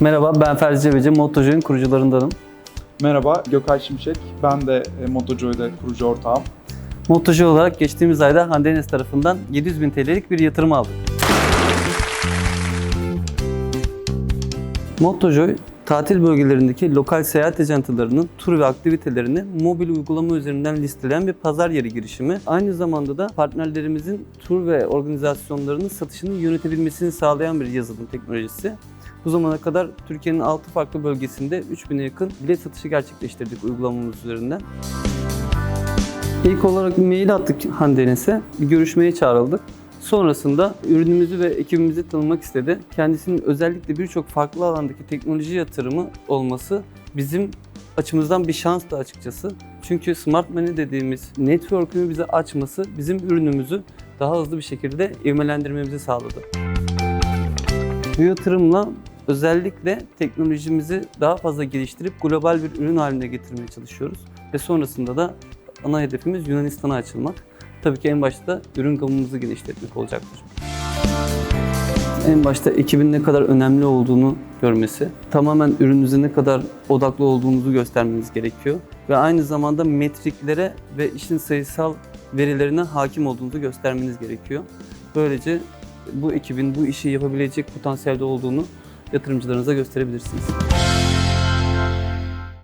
Merhaba ben Ferdi Cebeci, Mottojoy'un kurucularındanım. Merhaba, Gökay Şimşek. Ben de e, Motojoy'da kurucu ortağım. Mottojoy olarak geçtiğimiz ayda Hande Enes tarafından 700 bin TL'lik bir yatırım aldık. Mottojoy, tatil bölgelerindeki lokal seyahat ajantalarının tur ve aktivitelerini mobil uygulama üzerinden listeleyen bir pazar yeri girişimi. Aynı zamanda da partnerlerimizin tur ve organizasyonlarının satışını yönetebilmesini sağlayan bir yazılım teknolojisi. Bu zamana kadar Türkiye'nin 6 farklı bölgesinde 3000'e yakın bilet satışı gerçekleştirdik uygulamamız üzerinden. İlk olarak mail attık Hande Enes'e. Görüşmeye çağrıldık. Sonrasında ürünümüzü ve ekibimizi tanımak istedi. Kendisinin özellikle birçok farklı alandaki teknoloji yatırımı olması bizim açımızdan bir şanstı açıkçası. Çünkü Smart Money dediğimiz network'ünü bize açması bizim ürünümüzü daha hızlı bir şekilde ivmelendirmemizi sağladı. Bu yatırımla özellikle teknolojimizi daha fazla geliştirip global bir ürün haline getirmeye çalışıyoruz. Ve sonrasında da ana hedefimiz Yunanistan'a açılmak. Tabii ki en başta ürün gamımızı geliştirmek olacaktır. En başta ekibin ne kadar önemli olduğunu görmesi, tamamen ürününüze ne kadar odaklı olduğunuzu göstermeniz gerekiyor. Ve aynı zamanda metriklere ve işin sayısal verilerine hakim olduğunuzu göstermeniz gerekiyor. Böylece bu ekibin bu işi yapabilecek potansiyelde olduğunu yatırımcılarınıza gösterebilirsiniz.